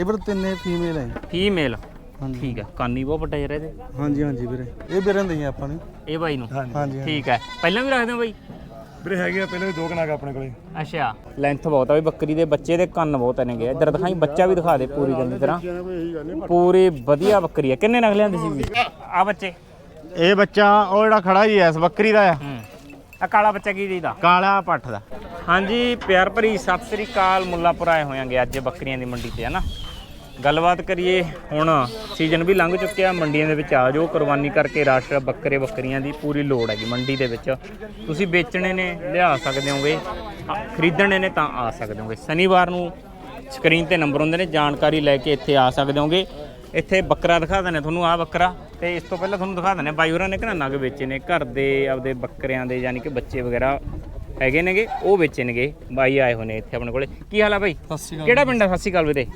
ਇਹ ਵੀਰ ਤਿੰਨੇ ਫੀਮੇਲ ਹੈ। ਫੀਮੇਲ ਹਾਂਜੀ। ਠੀਕ ਹੈ ਕਾਨੀ ਬਹੁਤ ਵੱਡਾ ਯਾਰ ਇਹਦੇ। ਹਾਂਜੀ ਹਾਂਜੀ ਵੀਰੇ। ਇਹ ਵੀਰਾਂ ਦੇ ਹੀ ਆਪਾਂ ਨੇ। ਇਹ ਬਾਈ ਨੂੰ? ਹਾਂਜੀ। ਠੀਕ ਹੈ ਪਹਿਲਾਂ ਵੀ ਰੱਖਦੇ ਹੋ ਬਾਈ? ਵੀਰੇ ਹੈਗੇ ਆ ਪਹਿਲੇ ਵੀ ਦੋ ਕਨਾਗ ਆਪਣੇ ਕੋਲੇ। ਅੱਛਾ। ਲੈਂਥ ਬਹੁਤ ਆ ਵੀ ਬੱਕਰੀ ਦੇ ਬੱਚੇ ਦੇ ਕੰਨ ਬਹੁਤ ਨੇਗੇ। ਇੱਧਰ ਦਿਖਾਈ ਬੱਚਾ ਵੀ ਦਿਖਾ ਦੇ ਪੂਰੀ ਚੰਗੀ ਤਰ੍ਹਾਂ। ਪੂਰੀ ਵਧੀਆ ਬੱਕਰੀ ਆ। ਕਿੰਨੇ ਨਗ ਲਿਆਂਦੇ ਸੀ ਵੀ ਆ ਬੱਚੇ। ਇਹ ਬੱਚਾ ਉਹ ਜਿਹੜਾ ਖੜਾ ਜੀ ਐਸ ਬੱਕਰੀ ਦਾ ਆ। ਹੂੰ। ਆ ਕਾਲਾ ਬੱਚਾ ਕੀ ਦੀਦਾ ਕਾਲਾ ਪੱਠ ਦਾ। ਹਾਂਜੀ ਪਿਆਰ ਭਰੀ ਸਤਿ ਸ੍ਰੀ ਅਕਾਲ। ਮੁੱਲਾਪੁਰ ਆਏ ਹੋਇਆਂਗੇ ਅੱਜ ਬੱਕਰੀਆਂ ਦੀ ਮੰਡੀ ਤੇ ਹਨਾ? ਗੱਲਬਾਤ ਕਰੀਏ ਹੁਣ ਸੀਜ਼ਨ ਵੀ ਲੰਘ ਚੁੱਕਿਆ ਮੰਡੀਆਂ ਦੇ ਵਿੱਚ ਆ ਜਾਓ ਕੁਰਬਾਨੀ ਕਰਕੇ ਰਾਸ਼ਟਰ ਬੱਕਰੇ ਬੱਕਰੀਆਂ ਦੀ ਪੂਰੀ ਲੋੜ ਹੈਗੀ ਮੰਡੀ ਦੇ ਵਿੱਚ। ਤੁਸੀਂ ਵੇਚਣੇ ਨੇ ਲਿਆ ਸਕਦੇ ਹੋਗੇ ਖਰੀਦਣੇ ਨੇ ਤਾਂ ਆ ਸਕਦੇ ਹੋਗੇ। ਸ਼ਨੀਵਾਰ ਨੂੰ ਸਕਰੀਨ ਤੇ ਨੰਬਰ ਹੁੰਦੇ ਨੇ ਜਾਣਕਾਰੀ ਲੈ ਕੇ ਇੱਥੇ ਆ ਸਕਦੇ ਹੋਗੇ। ਇੱਥੇ ਬੱਕਰਾ ਦਿਖਾ ਦਿੰਦੇ ਤੁਹਾਨੂੰ ਆ ਬੱਕਰਾ। ਤੇ ਇਸ ਤੋਂ ਪਹਿਲਾਂ ਤੁਹਾਨੂੰ ਦਿਖਾ ਦਿੰਦੇ ਬਾਈ ਹੋਰਾਂ ਨੇ ਕਿਹੜਾ ਨਗ ਵੇਚੇ ਨੇ ਘਰ ਦੇ ਆਪਦੇ ਬੱਕਰਿਆਂ ਦੇ ਯਾਨੀ ਕਿ ਬੱਚੇ ਵਗੈਰਾ ਹੈਗੇ ਨੇਗੇ ਉਹ ਵੇਚੇ ਨੇਗੇ। ਬਾਈ ਆਏ ਨੇ ਇੱਥੇ ਆਪਣੇ ਕੋਲੇ। ਕੀ ਹਾਲ ਆ ਬਾਈ? ਸਤਿ ਸ਼੍ਰੀ ਅਕਾਲ ਕਿਹੜਾ ਪਿੰਡ ਆ? ਸਤਿ ਸ਼੍ਰੀ ਅਕਾਲ ਵੀਰੇ।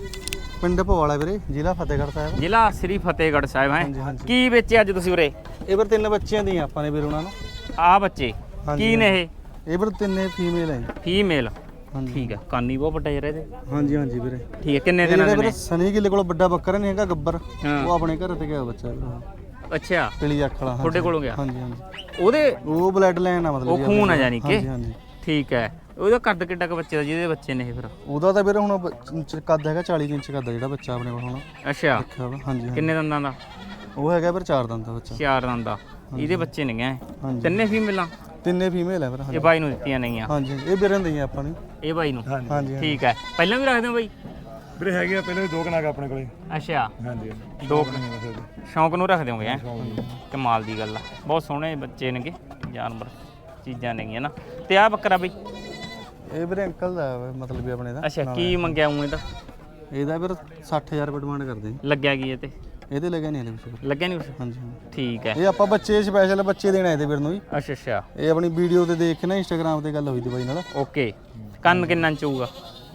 ਪਿੰਡ ਭਵਾਲਾ ਵੀਰੇ ਜ਼ਿਲ੍ਹਾ ਫਤਿਹਗੜ੍ਹ ਸਾਹਿਬ। ਜ਼ਿਲ੍ਹਾ ਸ੍ਰੀ ਫਤਿਹਗੜ੍ਹ ਸਾਹਿਬ ਹੈ। ਕੀ ਵੇਚੇ ਅੱਜ ਤੁਸੀਂ ਉਰੇ ਇਹ ਵੀਰ ਤਿੰਨ ਬੱਚਿਆਂ ਦੀ ਆਪਾਂ ਨੇ ਵੀਰ ਉਹਨਾਂ ਨੂੰ। ਆ ਬੱਚੇ ਕੀ ਨੇ ਇਹ? ਇਹ ਵੀਰ ਤਿੰਨੇ ਫੀਮੇਲ ਹੈ। ਫੀਮੇਲ। ਠੀਕ ਹੈ ਕਾਨੀ ਬਹੁਤ ਵੱਡਾ ਯਾਰ ਇਹਦੇ। ਹਾਂਜੀ ਹਾਂਜੀ ਵੀਰੇ। ਠੀਕ ਹੈ ਕਿੰਨੇ ਦਿਨਾਂ ਦੇ ਨੇ? ਸਨੀ ਗਿੱਲੇ ਕੋਲ ਵੱਡਾ ਬੱਕਰਾ ਨਹੀਂ ਹੈਗਾ ਗੱਬਰ। ਉਹ ਆਪਣੇ ਘਰ ਤੇ ਗਿਆ ਬੱਚਾ। ਅੱਛਾ। ਪੀਲੀ ਅੱਖ ਵਾਲਾ ਤੁਹਾਡੇ ਕੋਲੋਂ ਗਿਆ? ਹਾਂਜੀ ਹਾਂਜੀ। ਉਹਦੇ ਉਹ ਬਲੱਡ ਲਾਈਨ ਆ ਮਤਲਬ ਉਹ ਖੂਨ ਆ ਯਾਨੀ ਕਿ? ਹਾਂਜੀ ਹਾਂਜੀ। ਠੀਕ ਹੈ। ਉਹਦਾ ਕੱਦ ਕਿੱਡਾ ਕੁ ਬੱਚੇ ਦਾ ਜਿਹਦੇ ਬੱਚੇ ਨੇ ਇਹ ਫਿਰ? ਉਹਦਾ ਤਾਂ ਵੀਰੇ ਹੁਣ ਬ- ਕੱਦ ਹੈਗਾ 40 ਇੰਚ ਕੱਦ ਆ ਜਿਹੜਾ ਬੱਚਾ ਆਪਣੇ ਕੋਲ ਹੁਣ। ਅੱਛਾ। ਰੱਖਿਆ ਵਾ ਹਾਂਜੀ ਹਾਂਜੀ। ਕਿੰਨੇ ਦੰਦਾਂ ਦਾ? ਉਹ ਹੈਗਾ ਵੀਰ ਚਾਰ ਦੰਦ ਦਾ ਬੱਚਾ। ਚਾਰ ਦੰਦ ਦਾ। ਇਹਦੇ ਬੱਚੇ ਨੇ ਗਏ? ਹਾਂਜੀ। ਤਿੰਨੇ ਫੀਮੇਲਾਂ ਤਿੰਨੇ ਫੀਮੇਲ ਹੈ ਵੀਰ ਇਹ ਹਾਂਜੀ ਬਾਈ ਨੂੰ ਦਿੱਤੀਆਂ ਨੇਗੀਆਂ। ਹਾਂਜੀ ਹਾਂਜੀ। ਇਹ ਵੀਰਾਂ ਦੇ ਆਪਾਂ ਨੇ। ਇਹ ਬਾਈ ਨੂੰ? ਹਾਂਜੀ ਹਾਂਜੀ। ਠੀਕ ਹੈ। ਪਹਿਲਾਂ ਵੀ ਰੱਖਦੇ ਹੋ ਬਾਈ? ਵੀਰੇ ਹੈਗੇ ਆ ਪਹਿਲੇ ਵੀ ਦੋ ਕਨਾਗ ਆਪਣੇ ਕੋਲੇ। ਅੱਛਾ। ਹਾਂਜੀ। ਦੋ ਹਾਂਜੀ ਸ਼ੌਂਕ ਨੂੰ ਰੱਖਦੇ ਹੋਗੇ ਹੈ? ਕਮਾਲ ਦੀ ਗੱਲ ਆ। ਬਹੁਤ ਸੋਹਣੇ ਬੱਚੇ ਨੇਗੇ ਜਾਨਵਰ ਚੀਜ਼ਾਂ ਨੇਗੀਆਂ ਨਾ। ਤੇ ਆ ਬੱਕਰਾ ਬਈ? ਇਹ ਵੀਰੇ ਅੰਕਲ ਦਾ ਵਾ, ਮਤਲਬ ਵੀ ਆਪਣੇ ਦਾ ਅੱਛਾ ਕੀ ਮੰਗਿਆ ਹੂੰ ਇਹਦਾ ਇਹਦਾ ਵੀਰ 60000 ਰੁਪਏ ਡਿਮਾਂਡ ਕਰਦੇ ਲੱਗਿਆ ਕੀ ਇਹ ਤੇ? ਇਹਦੇ ਲੱਗੇ ਨਹੀਂ ਹਲੇ ਵਿੱਚ ਲੱਗਿਆ ਨਹੀਂ ਕੁਛ? ਹਾਂਜੀ ਹਾਂਜੀ। ਠੀਕ ਹੈ। ਇਹ ਆਪਾਂ ਬੱਚੇ ਸਪੈਸ਼ਲ ਬੱਚੇ ਦੇਣਾ ਇਹਦੇ ਵੀਰ ਨੂੰ ਜੀ ਅੱਛਾ ਅੱਛਾ। ਇਹ ਆਪਣੀ ਵੀਡੀਓ ਤੇ ਦੇਖ ਕੇ ਨਾ ਇੰਸਟਾਗ੍ਰam ਤੇ ਗੱਲ ਹੋਈ ਦੀ ਬਾਈ ਨਾਲ। ਓਕੇ। ਕੰਨ ਕਿੰਨਾ ਇੰਚ ਹੋਊਗਾ?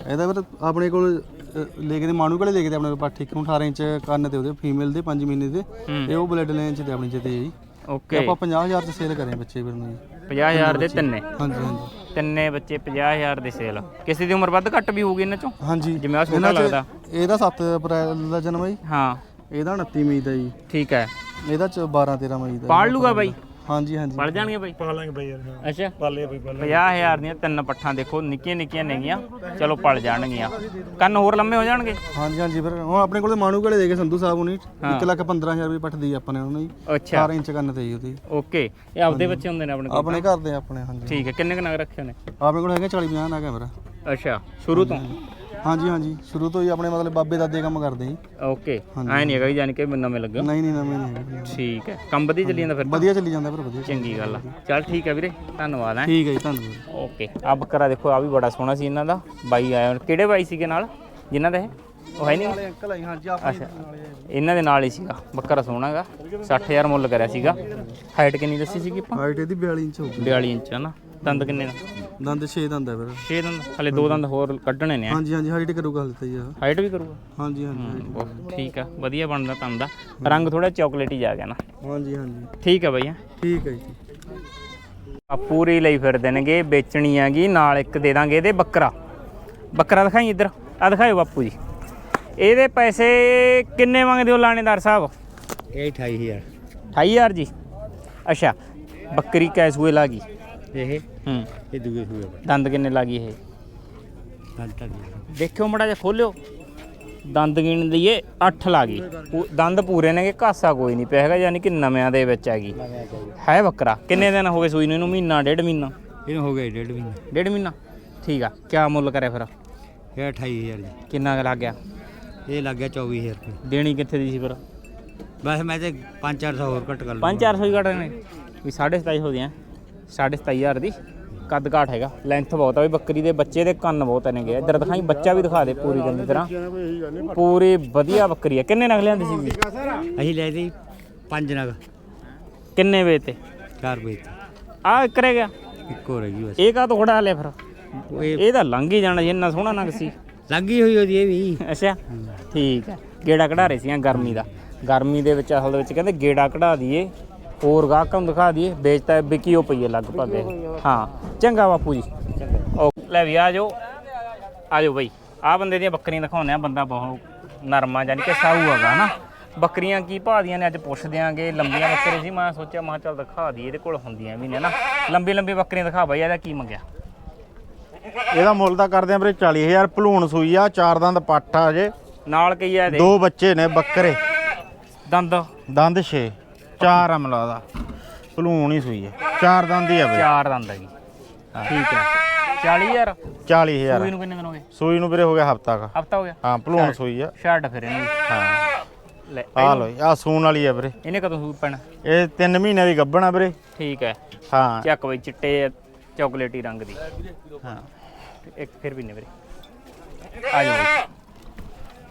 ਇਹਦਾ ਵੀਰ ਆਪਣੇ ਕੋਲ ਅ, ਲੈ ਕੇ ਦੇ ਮਾਣੂ ਕੋਲੇ ਲੈ ਕੇ ਦੇ ਆਪਣੇ ਕੋਲ ਪਾਠੀ। ਕਿਉਂ 18 ਇੰਚ ਕੰਨ ਤੇ ਉਹਦੇ ਫੀਮੇਲ ਦੇ 5 ਮਹੀਨੇ ਦੇ। ਇਹ ਉਹ ਬਲੱਡ ਲਾਈਨ ਚ ਤੇ ਆਪਣੀ ਜਿੱਤੇ ਜੀ। ਓਕੇ। ਆਪਾਂ 50000 ਚ ਸੇਲ ਕਰੇ ਬੱਚੇ ਵੀਰ ਨੂੰ ਜੀ। 50000 ਦੇ ਤਿੰਨੇ? ਹਾਂਜੀ ਹਾਂਜੀ। ਤਿੰਨੇ ਬੱਚੇ 50000 ਦੇ ਸੇਲ ਕਿਸੇ ਦੀ ਉਮਰ ਵੱਧ ਘੱਟ ਵੀ ਹੋਊਗੀ ਇਹਨਾਂ ਚੋਂ? ਹਾਂਜੀ। ਜਿਵੇਂ ਆਹ ਛੋਟਾ ਇਹਨਾਂ 'ਚ ਲੱਗਦਾ। ਇਹਦਾ 7 ਅਪ੍ਰੈਲ ਦਾ ਜਨਮ ਹੈ ਜੀ। ਹਾਂ। ਇਹਦਾ 29 ਮਈ ਦਾ ਜੀ। ਠੀਕ ਹੈ। ਇਹਦਾ ਚ 12 13 ਮਈ ਦਾ ਪਾਲ ਲੂਗਾ ਬਾਈ? ਹਾਂਜੀ ਹਾਂਜੀ। ਪੜ ਜਾਣਗੇ ਬਾਈ? ਪਾਲਾਂਗੇ ਬਈ ਯਾਰ ਹਾਂ। ਅੱਛਾ। ਪਾਲੇ ਬਈ ਪਾਲੇ 50000 ਦੀਆਂ ਤਿੰਨ ਪੱਠਾਂ ਦੇਖੋ ਨਿੱਕੀਆਂ ਨਿੱਕੀਆਂ ਨੇਗੀਆਂ। ਚਲੋ ਪਲ ਜਾਣਗੀਆਂ। ਕੰਨ ਹੋਰ ਲੰਮੇ ਹੋ ਜਾਣਗੇ? ਹਾਂਜੀ ਹਾਂਜੀ ਫਿਰ। ਹੁਣ ਆਪਣੇ ਕੋਲ ਮਾਣੂ ਕੋਲੇ ਦੇ ਕੇ ਸੰਧੂ ਸਾਹਿਬ ਹੁਣੀ। 1 ਲੱਖ 15000 ਰੁਪਏ ਪੱਠਦੀ ਆਪਾਂ ਨੇ ਉਹਨੂੰ ਜੀ। ਅੱਛਾ। 18 ਇੰਚ ਕੰਨ ਤੇ ਜੀ ਉਹਦੀ। ਓਕੇ। ਇਹ ਆਪਦੇ ਬੱਚੇ ਹੁੰਦੇ ਨੇ ਆਪਣੇ ਕੋਲ ਆਪਣੇ ਘਰ ਦੇ ਆਪਣੇ ਹਾਂਜੀ। ਠੀਕ ਹੈ। ਕਿੰਨੇ ਕੁ ਨਗ ਰੱਖੇ ਨੇ ਆਪਣੇ ਕੋਲ ਹੈਗੇ 40 50 ਨਾ ਕੈਮਰਾ ਅੱਛਾ। ਸ਼ੁਰੂ ਤੋਂ? ਹਾਂਜੀ ਹਾਂਜੀ। ਸ਼ੁਰੂ ਤੋਂ ਹੀ ਆਪਣੇ ਮਤਲਬ ਬਾਬੇ ਦਾਦੇ ਕੰਮ ਕਰਦੇ ਜੀ ਓਕੇ। ਐ ਨਹੀਂ ਹੈਗਾ ਜਾਣੀ ਕਿ ਨਵੇਂ ਲੱਗਿਓ ਨਹੀਂ ਨਹੀਂ ਨਵੇਂ ਨਹੀਂ ਹੈਗੇ। ਠੀਕ ਹੈ। ਕੰਮ ਵਧੀਆ ਚੱਲੀ ਜਾਂਦਾ ਫਿਰ ਤਾਂ। ਵਧੀਆ ਚੱਲੀ ਜਾਂਦਾ ਫਿਰ ਵਧੀਆ ਚੰਗੀ ਗੱਲ ਆ। ਚੱਲ ਠੀਕ ਹੈ ਵੀਰੇ ਧੰਨਵਾਦ ਹੈ। ਠੀਕ ਹੈ ਜੀ ਧੰਨਵਾਦ। ਓਕੇ। ਆ ਬੱਕਰਾ ਦੇਖੋ ਆ ਵੀ ਬੜਾ ਸੋਹਣਾ ਸੀ ਇਹਨਾਂ ਦਾ। ਬਾਈ ਆਇਆ ਹੋਇਆ। ਕਿਹੜੇ ਬਾਈ ਸੀਗੇ ਨਾਲ? ਜਿਨ੍ਹਾਂ ਦਾ? ਇਹ ਉਹ ਹੈ ਨਹੀਂ ਅੰਕਲ ਆਈ ਹਾਂਜੀ ਅੱਛਾ। ਇਹਨਾਂ ਦੇ ਨਾਲ ਹੀ ਸੀਗਾ। ਬੱਕਰਾ ਸੋਹਣਾਗਾ 60000 ਮੁੱਲ ਕਰਿਆ ਸੀਗਾ। ਹਾਈਟ ਕਿੰਨੀ ਦੱਸੀ ਸੀਗੀ ਆਪਾਂ? ਹਾਈਟ ਇਹਦੀ 42 ਇੰਚ ਹੋਊਗੀ। 42 ਇੰਚ ਹੈ ਨਾ। ਦੰਦ ਕਿੰਨੇ ਦਾ ਦੰਦ 6 ਦੰਦ ਹੈ ਫਿਰ। 6 ਦੰਦ? ਹਲੇ ਦੋ ਦੰਦ ਹੋਰ ਕੱਢਣੇ ਨੇ। ਹਾਂਜੀ ਹਾਂਜੀ ਹਾਈਟ ਕਰੂਗਾ ਹਲ ਤੇ ਜੀ ਆਹ। ਹਾਈਟ ਵੀ ਕਰੂਗਾ? ਹਾਂਜੀ ਹਾਂਜੀ ਬਹੁਤ ਠੀਕ ਆ ਵਧੀਆ ਬਣਦਾ ਦੰਦ ਦਾ। ਰੰਗ ਥੋੜਾ ਚਾਕਲੇਟੀ ਜਾ ਗਿਆ ਨਾ। ਹਾਂਜੀ ਹਾਂਜੀ। ਠੀਕ ਆ ਬਾਈ ਹੈਂ। ਠੀਕ ਹੈ ਜੀ। ਆ ਪੂਰੀ ਲਈ ਫਿਰਦੇ ਨੇਗੇ ਵੇਚਣੀ ਹੈਗੀ ਨਾਲ ਇੱਕ ਦੇ ਦਾਂਗੇ ਇਹਦੇ ਬੱਕਰਾ। ਬੱਕਰਾ ਦਿਖਾਈ ਇੱਧਰ ਆ ਦਿਖਾਇਓ ਬਾਪੂ ਜੀ। ਇਹਦੇ ਪੈਸੇ ਕਿੰਨੇ ਮੰਗਦੇ ਹੋ ਲਾਣੇਦਾਰ ਸਾਹਿਬ? ਇਹ 28000 28000 ਜੀ। ਅੱਛਾ ਬੱਕਰੀ ਕੈਸੂਏ ਲਾਗੀ ਇਹ? ਹੂੰ। ਇਹ ਦੂਏ ਸੂਏ ਦੰਦ ਕਿੰਨੇ ਲਾਗੀ ਇਹ? ਦੇਖਿਓ ਮੜਾ ਜਿਹਾ ਖੋਲਿਓ। ਦੰਦ ਗਿਣ ਲਈਏ 8 ਲਾਗੀ ਪੂ- ਦੰਦ ਪੂਰੇ ਨੇਗੇ ਕਾਸਾ ਕੋਈ ਨਹੀਂ ਪਿਆ ਹੈਗਾ ਯਾਨੀ ਕਿ ਨਵਿਆਂ ਦੇ ਵਿੱਚ ਹੈਗੀ। ਹੈ ਬੱਕਰਾ ਕਿੰਨੇ ਦਿਨ ਹੋ ਗਏ ਸੂਈ ਨੂੰ? ਇਹਨੂੰ ਮਹੀਨਾ ਡੇਢ ਮਹੀਨਾ? ਇਹਨੂੰ ਹੋ ਗਏ ਡੇਢ ਮਹੀਨੇ। ਡੇਢ ਮਹੀਨਾ? ਠੀਕ ਆ। ਕਿਆ ਮੁੱਲ ਕਰਿਆ ਫਿਰ? ਇਹ 28000 ਜੀ। ਕਿੰਨਾ ਕੁ ਲੱਗ ਗਿਆ? ਇਹ ਲੱਗ ਗਿਆ 24000 ਰੁਪਏ। ਦੇਣੀ ਕਿੱਥੇ ਦੀ ਸੀ ਫਿਰ? ਬਸ ਮੈਂ ਤੇ 5-400 ਹੋਰ ਘੱਟ ਕਰ ਲਵਾਂ 5-400 ਹੀ ਘਟਣੇ ਵੀ 2750 ਹੋ ਦੀਆਂ। 27500 ਦੀ। ਕੱਦ ਘਾਟ ਹੈਗਾ। ਲੈਂਥ ਬਹੁਤ ਆ ਵੀ ਬੱਕਰੀ ਦੇ ਬੱਚੇ ਦੇ ਕੰਨ ਬਹੁਤ ਨੇਗੇ। ਇੱਧਰ ਦਿਖਾਈ ਬੱਚਾ ਵੀ ਦਿਖਾ ਦੇ ਪੂਰੀ ਚੰਗੀ ਤਰ੍ਹਾਂ। ਪੂਰੀ ਵਧੀਆ ਬੱਕਰੀ ਆ। ਕਿੰਨੇ ਨਗ ਲਿਆਂਦੀ ਸੀ ਵੀ? ਅਸੀਂ ਲੈ ਲਈ ਪੰਜ ਨਗ। ਕਿੰਨੇ ਵੇ ਤੇ? 4 ਰੁਪਏ ਤੇ। ਆ ਇੱਕ ਰਹਿ ਗਿਆ। ਇੱਕੋ ਰਹਿ ਗਈ ਬਸ। ਇਹ ਕਾ ਤੋਂ ਖੜਾ ਲਿਆ ਫਿਰ? ਇਹ ਤਾਂ ਲੰਘ ਹੀ ਜਾਣਾ ਜੀ ਇੰਨਾ ਸੋਹਣਾ ਨਗ ਸੀ। ਲੱਗੀ ਹੋਈ ਉਹਦੀ ਇਹ ਵੀ। ਅੱਛਾ। ਠੀਕ ਹੈ ਗੇੜਾ ਕਢਾ ਰਹੇ ਸੀਆਂ ਗਰਮੀ ਦਾ। ਗਰਮੀ ਦੇ ਵਿੱਚ ਅਸਲ ਦੇ ਵਿੱਚ ਕਹਿੰਦੇ ਗੇੜਾ ਕਢਾ ਦਈਏ। ਹੋਰ ਗਾਹਕਾਂ ਨੂੰ ਦਿਖਾ ਦਈਏ ਵੇਚਤਾ ਵਿਕੀ ਉਹ ਪਈ ਹੈ ਲਗਭਗ। ਇਹ। ਹਾਂ ਚੰਗਾ ਬਾਪੂ ਜੀ। ਓ ਲੈ ਵੀ ਆ ਜਾਓ। ਆ ਜਾਓ ਬਈ। ਆ ਬੰਦੇ ਦੀਆਂ ਬੱਕਰੀਆਂ ਦਿਖਾਉਂਦੇ ਆ ਬੰਦਾ ਬਹੁਤ ਨਰਮਾ ਯਾਨੀ ਕਿ ਸਾਊ ਹੈਗਾ ਨਾ। ਬੱਕਰੀਆਂ ਕੀ ਭਾਅ ਦੀਆਂ ਨੇ ਅੱਜ ਪੁੱਛ ਦਿਆਂਗੇ। ਲੰਬੀਆਂ ਬੱਕਰੇ ਸੀ ਮੈਂ ਸੋਚਿਆ ਮੈਂ ਕਿਹਾ ਚੱਲ ਦਿਖਾ ਦਈਏ ਇਹਦੇ ਕੋਲ ਹੁੰਦੀਆਂ ਵੀ ਨੇ ਨਾ। ਲੰਬੀ ਲੰਬੀ ਬੱਕਰੀਆਂ ਦਿਖਾ ਬਾਈ ਇਹਦਾ ਕੀ ਮੰਗਿਆ? ਇਹਦਾ ਮੁੱਲ ਤਾਂ ਕਰਦੇ ਆ ਵੀਰੇ 40000 ਭਲੂਣ ਸੂਈ ਆ ਚਾਰ ਦੰਦ ਪੱਠ ਆ ਜੇ ਨਾਲ ਕਈ ਆ ਇਹਦੇ। ਦੋ ਬੱਚੇ ਨੇ ਬੱਕਰੇ। ਦੰਦ? ਦੰਦ 6 ਚਾਰ ਅਮਲਾ ਦਾ। ਭਲੂਣ ਹੀ ਸੂਈ ਹੈ ਚਾਰ ਦੰਦ ਹੀ ਆ ਵੀਰੇ ਚਾਰ ਦੰਦ ਹੈਗੀ ਠੀਕ ਹੈ 40000 40000 ਸੂਈ ਨੂੰ ਕਿੰਨੇ ਦਿਨ ਹੋ ਗਏ? ਸੂਈ ਨੂੰ ਵੀਰੇ ਹੋ ਗਿਆ ਹਫਤਾ ਕਾ। ਹਫਤਾ ਹੋ ਗਿਆ? ਹਾਂ ਭਲੂਣ ਸੂਈ ਆ। ਛੱਡ ਫਿਰ ਇਹਨੂੰ। ਹਾਂ। ਲੈ ਆ ਲੋ ਆ ਸੂਣ ਵਾਲੀ ਆ ਵੀਰੇ। ਇਹਨੇ ਕਦੋਂ ਸੂਈ ਪੈਣਾ? ਇਹ 3 ਮਹੀਨੇ ਦੀ ਗੱਭਣ ਆ ਵੀਰੇ। ਠੀਕ ਹੈ ਹਾਂ। ਚੱਕ ਬਈ ਚਿੱਟੇ ਚਾਕਲੇਟੀ ਰੰਗ ਦੀ। ਹਾਂ। ਇੱਕ ਫਿਰ ਵੀ ਨੇ ਵੀਰੇ। ਆ ਜਾਓ। ਬਈ।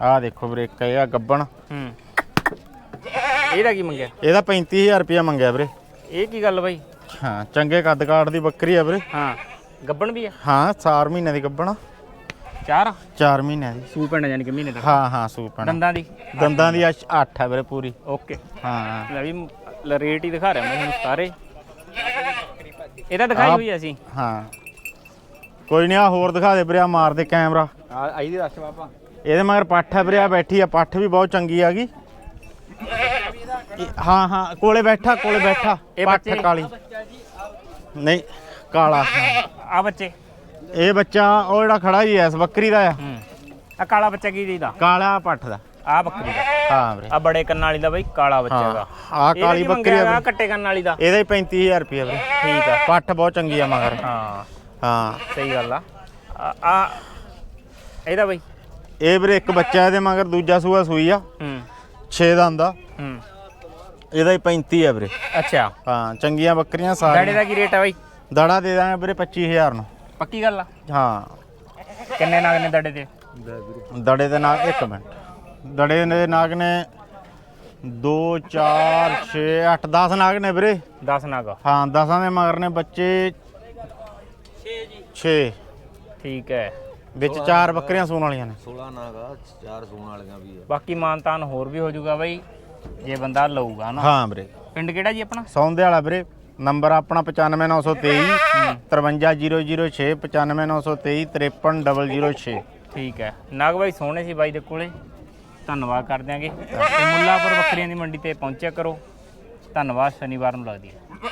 ਆ ਦੇਖੋ ਵੀਰੇ ਇੱਕ ਇਹ ਆ ਗੱਭਣ। ਹੂੰ। ਇਹਦਾ ਕੀ ਮੰਗਿਆ? ਇਹਦਾ 35000 ਰੁਪਇਆ ਮੰਗਿਆ ਵੀਰੇ। ਇਹ ਕੀ ਗੱਲ ਬਾਈ? ਹਾਂ ਚੰਗੇ ਕੱਦ ਕਾਠ ਦੀ ਬੱਕਰੀ ਆ ਵੀਰੇ। ਹਾਂ ਗੱਬਣ ਵੀ ਆ? ਹਾਂ 4 ਮਹੀਨੇ ਦੀ ਗੱਭਣ ਚਾਰ? 4 ਮਹੀਨਿਆਂ ਦੀ। ਸੂ ਪਿੰਡ ਯਾਨੀ ਕਿ ਮਹੀਨੇ ਤੱਕ? ਹਾਂ ਹਾਂ ਸੂਪਣ ਦੰਦਾਂ ਦੀ? ਦੰਦਾਂ ਦੀ 8 ਆ ਵੀਰੇ ਪੂਰੀ। ਓਕੇ। ਹਾਂ। ਲੈ ਵੀ ਰੇਟ ਹੀ ਦਿਖਾ ਰਿਹਾ ਮੈਂ ਤੁਹਾਨੂੰ ਸਾਰੇ। ਇਹਦਾ ਦਿਖਾਈ ਹੋਈ ਅਸੀਂ। ਹਾਂ। ਕੋਈ ਨਹੀਂ ਆ ਹੋਰ ਦਿਖਾ ਦੇ ਵੀਰੇ ਆ ਮਾਰ ਦੇ ਕੈਮਰਾ। ਆ ਆਈ ਦੀ ਰਸ਼ ਬਾਬਾ। ਇਹਦੇ ਮਗਰ ਪੱਠ ਹੈ ਵੀਰੇ ਆ ਬੈਠੀ ਆ ਪੱਠ ਵੀ ਬਹੁਤ ਚੰਗੀ ਹੈਗੀ ਇਹ- ਹਾਂ ਹਾਂ ਕੋਲੇ ਬੈਠਾ ਕੋਲੇ ਬੈਠਾ। ਇਹ ਪੱਠ ਬੱਚੇ? ਕਾਲੀ ਨਹੀਂ ਕਾਲਾ। ਆ ਬੱਚੇ। ਇਹ ਬੱਚਾ ਉਹ ਜਿਹੜਾ ਖੜਾ ਹੀ ਐ ਇਸ ਬੱਕਰੀ ਦਾ ਆ। ਹੂੰ। ਆ ਕਾਲਾ ਬੱਚਾ ਕੀ ਦੀਦਾ ਕਾਲਾ ਪੱਠ ਦਾ। ਆ ਬੱਕਰੀ ਦਾ। ਹਾਂ ਵੀਰੇ। ਆ ਬੜੇ ਕੰਨਾਂ ਵਾਲੀ ਦਾ ਬਈ ਕਾਲਾ ਬੱਚਾ ਹਾਂ ਹੈਗਾ। ਆ ਕਾਲੀ ਬੱਕਰੀ ਆ ਆ। ਕੱਟੇ ਕੰਨਾਂ ਵਾਲੀ ਦਾ। ਇਹਦਾ ਹੀ 35000 ਰੁਪਏ ਵੀਰੇ। ਠੀਕ ਆ। ਪੱਠ ਬਹੁਤ ਚੰਗੀ ਆ ਮਗਰ। ਹਾਂ। ਹਾਂ। ਸਹੀ ਗੱਲ ਆ। ਆ- ਆ ਇਹਦਾ ਬਈ। ਇਹ ਵੀਰੇ ਇੱਕ ਬੱਚਾ ਇਹਦੇ ਮਗਰ ਦੂਜਾ ਸੂਆ ਸੂਈ ਆ। ਹੂੰ। 6 ਦਾ ਹੁੰਦਾ ਹੂੰ। ਇਹਦਾ ਹੀ 35 ਆ ਵੀਰੇ। ਅੱਛਾ। ਹਾਂ ਚੰਗੀਆਂ ਬੱਕਰੀਆਂ ਡਾੜੇ ਸਾਰੀਆਂ ਦਾ ਕੀ ਰੇਟ ਆ ਬਈ? ਦੜਾ ਦੇ ਦਾਂਗੇ ਵੀਰੇ 25000 ਨੂੰ। ਪੱਕੀ ਗੱਲ ਆ? ਹਾਂ। ਕਿੰਨੇ ਨਾਗ ਨੇ ਦੜੇ ਤੇ ਦੜੇ ਦੇ ਨਾਲ ਇੱਕ ਮਿੰਟ। ਦੜੇ ਦੇ ਨਾਗ ਨੇ 2 4 6 8 10 ਨਾਗ ਨੇ ਵੀਰੇ। 10 ਨਾਗ। ਹਾਂ 10ਾਂ ਦੇ ਮਗਰ ਨੇ ਬੱਚੇ 6 ਜੀ 6 ਠੀਕ ਹੈ। ਵਿੱਚ ਚਾਰ ਬੱਕਰੀਆਂ ਸੂਣ ਵਾਲੀਆਂ ਨੇ। 16 ਨਾਗਾ ਚਾਰ ਸੂਣ ਵਾਲੀਆਂ ਵੀ ਆ। ਬਾਕੀ ਮਾਨਤਾਨ ਹੋਰ ਵੀ ਹੋ ਜਾਊਗਾ ਬਈ। ਜੇ ਬੰਦਾ ਲਊਗਾ ਨਾ ਹਾਂ ਵੀਰੇ। ਪਿੰਡ ਕਿਹੜਾ ਜੀ ਆਪਣਾ? ਸੌਂਦੇ ਵਾਲਾ ਵੀਰੇ। ਨੰਬਰ ਆਪਣਾ 95923 53006 95923 53006 ਠੀਕ ਹੈ। ਨਾਗ ਬਾਈ ਸੋਹਣੇ ਸੀ ਬਾਈ ਦੇ ਕੋਲੇ। ਧੰਨਵਾਦ ਕਰ ਦਿਆਂਗੇ ਤੇ ਮੁੱਲਾਪੁਰ ਬੱਕਰੀਆਂ ਦੀ ਮੰਡੀ ਤੇ ਪਹੁੰਚਿਆ ਕਰੋ। ਧੰਨਵਾਦ ਸ਼ਨੀਵਾਰ ਨੂੰ ਲੱਗਦੀ ਹੈ।